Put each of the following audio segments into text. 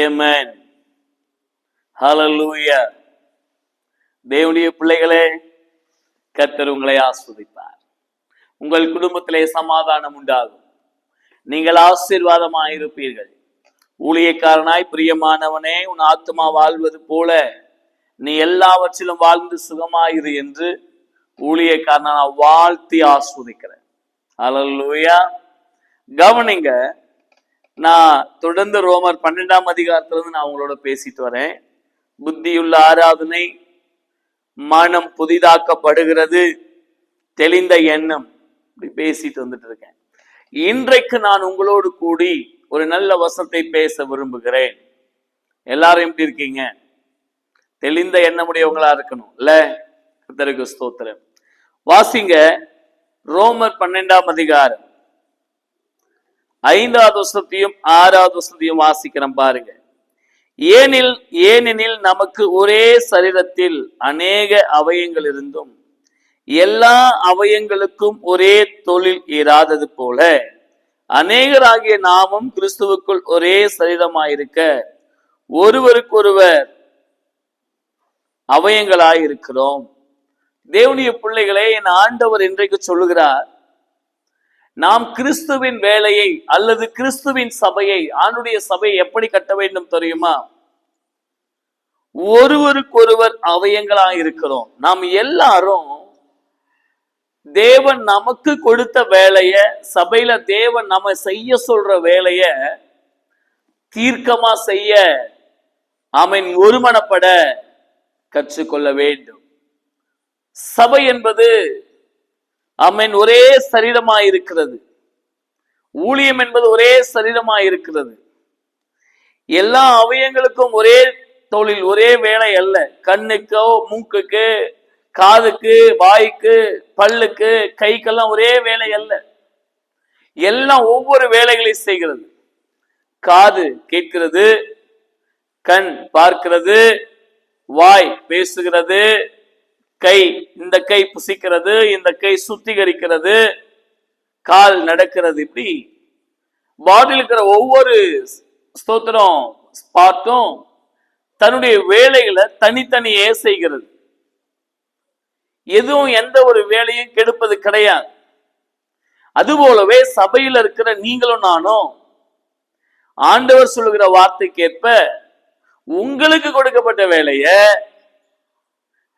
ஏமேன் ஹலலூயா தேவனுடைய பிள்ளைகளே கத்தர் உங்களை ஆஸ்வதிப்பார். உங்கள் குடும்பத்திலே சமாதானம் உண்டாகும். நீங்கள் ஆசீர்வாதமாக இருப்பீர்கள். ஊழியக்காரனாய் பிரியமானவனே உன் ஆத்மா வாழ்வது போல நீ எல்லாவற்றிலும் வாழ்ந்து சுகமாயிரு என்று ஊழியக்காரனா வாழ்த்தி ஆஸ்வதிக்கிறேன். ஹalleluya கவனிங்க நான் தொடர்ந்து ரோமர் பன்னெண்டாம் அதிகாரத்துல இருந்து நான் உங்களோட பேசிட்டு வரேன். புத்தியுள்ள ஆராதனை மனம் புதிதாக்கப்படுகிறது தெளிந்த எண்ணம் இப்படி பேசிட்டு வந்துட்டு இருக்கேன். இன்றைக்கு நான் உங்களோடு கூடி ஒரு நல்ல வசத்தை பேச விரும்புகிறேன். எல்லாரும் எப்படி இருக்கீங்க? தெளிந்த எண்ணமுடையவங்களா இருக்கணும் இல்ல? கத்தருக்கு ஸ்தோத்திரம். வாசிங்க ரோமர் பன்னெண்டாம் அதிகாரம். ஐந்தாவது வருஷத்தையும் ஆறாவது வசத்தையும் வாசிக்கிறோம் பாருங்க. ஏனில் ஏனெனில் நமக்கு ஒரே சரீரத்தில் அநேக அவயங்கள் இருந்தும் எல்லா அவயங்களுக்கும் ஒரே தொழில் இராதது போல அநேகராகிய நாமும் கிறிஸ்துவுக்குள் ஒரே சரீரமாயிருக்க ஒருவருக்கொருவர் அவயங்களாயிருக்கிறோம். தேவனுடைய பிள்ளைகளை என் ஆண்டவர் இன்றைக்கு சொல்லுகிறார் நாம் கிறிஸ்துவின் வேலையை அல்லது கிறிஸ்துவின் சபையை ஆண்டுடைய சபையை எப்படி கட்ட வேண்டும் தெரியுமா? ஒருவருக்கொருவர் அவயங்களாக இருக்கிறோம். நாம் எல்லாரும் தேவன் நமக்கு கொடுத்த வேலைய சபையில தேவன் நம்ம செய்ய சொல்ற வேலைய தீர்க்கமா செய்ய அவன் ஒருமனப்பட கற்றுக்கொள்ள வேண்டும். சபை என்பது அம்மன் ஒரே சரீரமாய் இருக்கிறது ஊழியம் என்பது ஒரே சரீரமாய் இருக்கிறது எல்லா அவயங்களுக்கும் ஒரே தொழில் ஒரே வேலை அல்ல. கண்ணுக்கோ மூக்குக்கு காதுக்கு வாய்க்கு பல்லுக்கு கைக்கெல்லாம் ஒரே வேலை அல்ல. எல்லாம் ஒவ்வொரு வேலைகளை செய்கிறது. காது கேட்கிறது கண் பார்க்கிறது வாய் பேசுகிறது கை இந்த கை புசிக்கிறது இந்த கை சுத்திகரிக்கிறது கால் நடக்கிறது இப்படி. பாடியில் இருக்கிற ஒவ்வொரு ஸ்தோத்திரம் ஸ்பாட்டும் தன்னுடைய வேலைகளை தனித்தனியே செய்கிறது. எதுவும் எந்த ஒரு வேலையும் கெடுப்பது கிடையாது. அதுபோலவே சபையில் இருக்கிற நீங்களும் நானும் ஆண்டவர் சொல்லுகிற வார்த்தைக்கேற்ப உங்களுக்கு கொடுக்கப்பட்ட வேலையை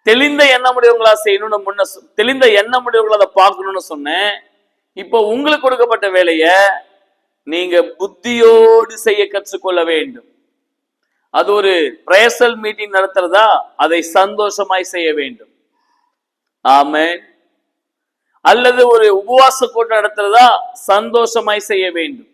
தெளிந்த எண்ணமுடையவங்களா செய்யணும்னு முன்ன சொ- தெளிந்த எண்ணமுடையவங்களா அதை பார்க்கணும்னு சொன்னேன். இப்போ உங்களுக்கு கொடுக்கப்பட்ட வேலைய நீங்க புத்தியோடு செய்ய கற்றுக்கொள்ள வேண்டும். அது ஒரு பிரேசல் மீட்டிங் நடத்துறதா? அதை சந்தோஷமாய் செய்ய வேண்டும். ஆமென். அல்லது ஒரு உபவாச கூட்டம் நடத்துறதா? சந்தோஷமாய் செய்ய வேண்டும்.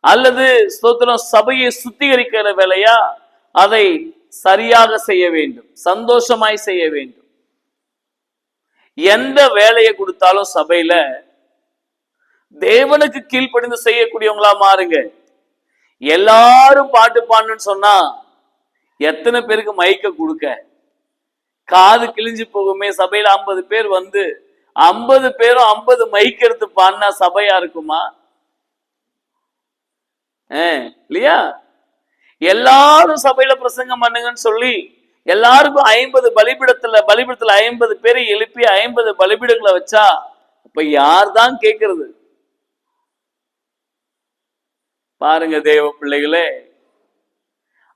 அல்லது ஸ்தோத்திரம் சபையை சுத்திகரிக்கிற வேலையா? அதை சரியாக செய்ய வேண்டும் சந்தோஷமாய் செய்ய வேண்டும். எந்த வேலையை கொடுத்தாலும் சபையில தேவனுக்கு கீழ்ப்படிந்து செய்யக்கூடியவங்களா மாறுங்க. எல்லாரும் பாட்டு பாடணும்னு சொன்னா எத்தனை பேருக்கு மைக்க கொடுக்க? காது கிழிஞ்சு போகுமே சபையில ஐம்பது பேர் வந்து ஐம்பது பேரும் ஐம்பது மைக் எடுத்து பாடினா சபையா இருக்குமா? இல்லையா? எல்லாரும் சபையில பிரசங்கம் பண்ணுங்கன்னு சொல்லி எல்லாருக்கும் ஐம்பது பலிபிடத்துல பலிபிடத்துல ஐம்பது பேரை எழுப்பி ஐம்பது பலிபிடங்களை வச்சா அப்ப யார் தான் கேட்கறது பாருங்க தேவ பிள்ளைகளே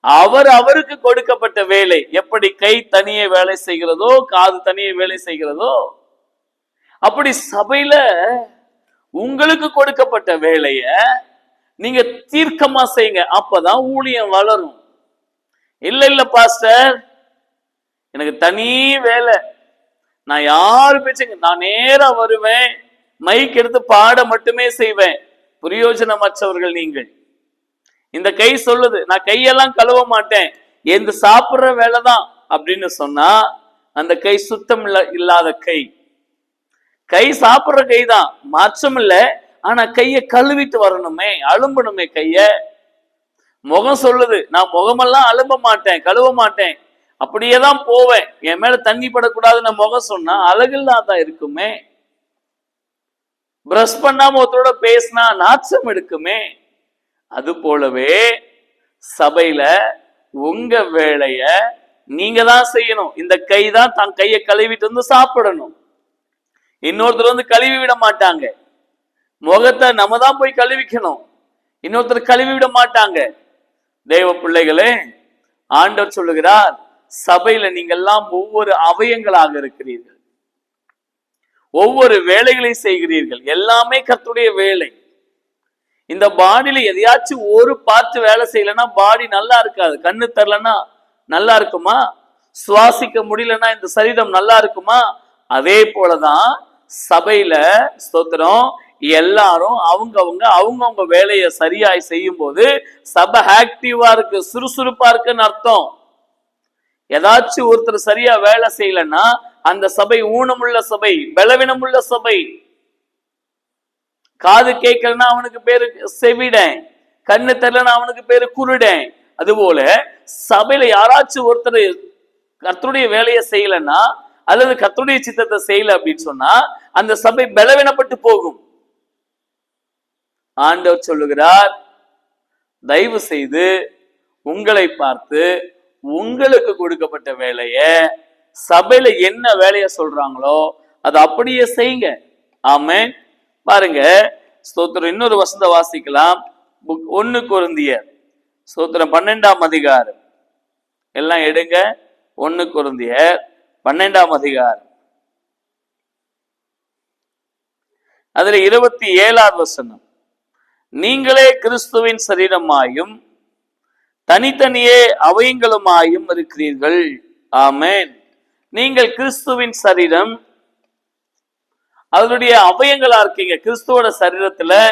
அவர் அவருக்கு கொடுக்கப்பட்ட வேலை எப்படி கை தனியே வேலை செய்கிறதோ காது தனியே வேலை செய்கிறதோ அப்படி சபையில உங்களுக்கு கொடுக்கப்பட்ட வேலைய நீங்க தீர்க்கமா செய்யுங்க அப்பதான் ஊழியம் வளரும். இல்ல இல்ல பாஸ்டர். எனக்கு தனி வேலை. நான் யாரு பேச்சுங்க நான் நேரா வருவேன். மைக் எடுத்து பாட மட்டுமே செய்வேன். பிரயோஜனமற்றவர்கள் நீங்கள். இந்த கை சொல்லுது நான் கையெல்லாம் கழுவ மாட்டேன். எந்த சாப்பிடுற வேலை தான் அப்படின்னு சொன்னா அந்த கை சுத்தம் இல்ல இல்லாத கை. கை சாப்பிடுற கை தான் மாற்றம் இல்லை. ஆனா கைய கழுவிட்டு வரணுமே அலும்பணுமே கைய. முகம் சொல்லுது நான் முகமெல்லாம் அலும்ப மாட்டேன் கழுவ மாட்டேன். அப்படியே தான் போவேன். என் மேல தண்ணி படக்கூடாதுன்னு முகம் சொன்னா அழகில்லாதான் இருக்குமே. பிரஷ் பண்ணாம ஒருத்தரோட பேசினா நாச்சம் எடுக்குமே. அது போலவே சபையில உங்க வேலைய நீங்க தான் செய்யணும். இந்த கை தான் தன் கையை கழுவிட்டு வந்து சாப்பிடணும். இன்னொருத்தர் வந்து கழுவி விட மாட்டாங்க. முகத்தை நம்ம தான் போய் கழுவிக்கணும். இன்னொருத்தர் கழுவி விட மாட்டாங்க. தெய்வ பிள்ளைகளே ஆண்டவர் சொல்லுகிறார் சபையில நீங்கெல்லாம் ஒவ்வொரு அவயங்களாக இருக்கிறீர்கள். ஒவ்வொரு வேலைகளை செய்கிறீர்கள். எல்லாமே கத்துடைய வேலை. இந்த பாடியில எதையாச்சும் ஒரு பார்த்து வேலை செய்யலைன்னா பாடி நல்லா இருக்காது. கண்ணு தரலன்னா நல்லா இருக்குமா? சுவாசிக்க முடியலன்னா இந்த சரீரம் நல்லா இருக்குமா? அதே போலதான் சபையில ஸ்தோத்திரம் எல்லாரும் அவங்கவுங்க அவங்கவுங்க அவங்கவங்க வேலையை சரியாய் செய்யும் போது சபை ஆக்டிவா இருக்கு சுறுசுறுப்பா இருக்குன்னு அர்த்தம். ஏதாச்சும் ஒருத்தர் சரியா வேலை செய்யலன்னா அந்த சபை ஊனமுள்ள சபை பலவீனமுள்ள சபை. காது கேட்கலன்னா அவனுக்கு பேரு செவிடன். கண்ணு தெரியலன்னா அவனுக்கு பேரு குருடன். அதுபோல சபையில யாராச்சும் ஒருத்தர் கர்த்தருடைய வேலையை செய்யலன்னா அல்லது கர்த்தருடைய சித்தத்தை செய்யல அப்படின்னு சொன்னா அந்த சபை பலவீனப்பட்டு போகும். ஆண்டவர் சொல்லுகிறார் தயவு செய்து உங்களை பார்த்து உங்களுக்கு கொடுக்கப்பட்ட வேலைய சபையில என்ன வேலையை சொல்றாங்களோ அதை அப்படியே செய்யுங்க. ஆமென். பாருங்க ஸ்தோத்திரம். இன்னொரு வசந்த வாசிக்கலாம். புக் ஒன்னு குருந்தியர். ஸ்தோத்திரம் பன்னெண்டாம் அதிகாரம். எல்லாம் எடுங்க. ஒன்னு குருந்தியர் பன்னெண்டாம் அதிகாரம். அதுல இருபத்தி ஏழாவது வசனம். நீங்களே கிறிஸ்துவின் சரீரமாயும் தனித்தனியே அவயங்களுமாயும் இருக்கிறீர்கள். ஆமென். நீங்கள் கிறிஸ்துவின் சரீரம் அதனுடைய அவயங்களா இருக்கீங்க. கிறிஸ்துவோட சரீரத்துல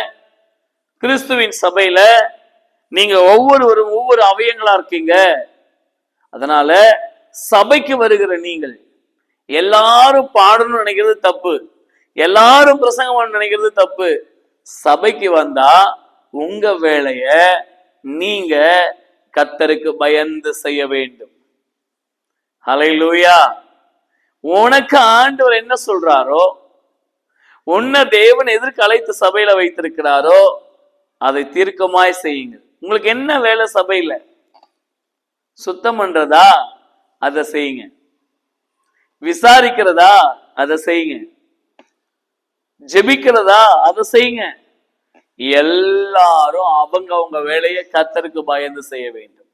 கிறிஸ்துவின் சபையில நீங்க ஒவ்வொருவரும் ஒவ்வொரு அவயங்களா இருக்கீங்க. அதனால சபைக்கு வருகிற நீங்கள் எல்லாரும் பாடணும்னு நினைக்கிறது தப்பு. எல்லாரும் பிரசங்கம் நினைக்கிறது தப்பு. சபைக்கு வந்தா உங்க வேலைய நீங்க கத்தருக்கு பயந்து செய்ய வேண்டும். அலை லூயா உனக்கு ஆண்டவர் என்ன சொல்றாரோ உன்னை தேவன் எதற்கு அழைத்து சபையில வைத்திருக்கிறாரோ அதை தீர்க்கமாய் செய்யுங்க உங்களுக்கு என்ன வேலை சபையில? சுத்தம் பண்றதா? அதை செய்யுங்க. விசாரிக்கிறதா? அதை செய்யுங்க. ஜெபிக்கிறதா? அதை செய்யுங்க. எல்லாரும் அவங்க அவங்க வேலையை கத்தருக்கு பயந்து செய்ய வேண்டும்.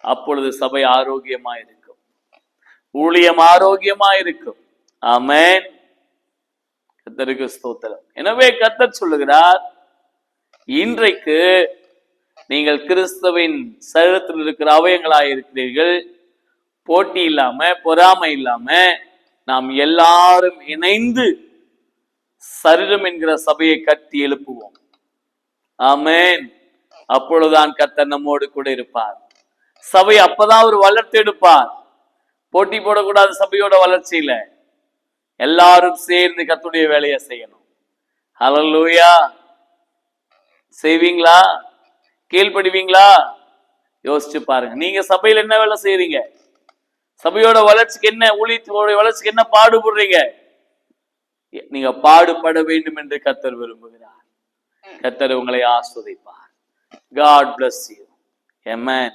அப்பொழுது சபை ஆரோக்கியமா இருக்கும். ஊழியம் ஆரோக்கியமா இருக்கும். ஆமேன். கத்தருக்கு ஸ்தோத்திரம். எனவே கத்தர் சொல்லுகிறார் இன்றைக்கு நீங்கள் கிறிஸ்தவின் சரீரத்தில் இருக்கிற அவயங்களாக இருக்கிறீர்கள். போட்டி இல்லாம பொறாமை இல்லாம நாம் எல்லாரும் இணைந்து சரீரம் என்கிற சபையை கட்டி எழுப்புவோம். ஆமேன். அப்பொழுதுதான் கத்த நம்மோடு கூட இருப்பார். சபை அப்பதான் அவர் வளர்த்து எடுப்பார். போட்டி போடக்கூடாது சபையோட வளர்ச்சியில எல்லாரும் சேர்ந்து கத்துடைய வேலையை செய்யணும். ஹலலூயா செய்வீங்களா? கீழ்ப்படுவீங்களா யோசிச்சு பாருங்க. நீங்க சபையில என்ன வேலை செய்றீங்க? சபையோட வளர்ச்சிக்கு என்ன ஊழியத்தோட வளர்ச்சிக்கு என்ன பாடுபடுறீங்க? நீங்க பாடுபட வேண்டும் என்று கத்தர் விரும்புகிறார். கத்தர் உங்களை ஆஸ்வதிப்பார். God bless you. Amen.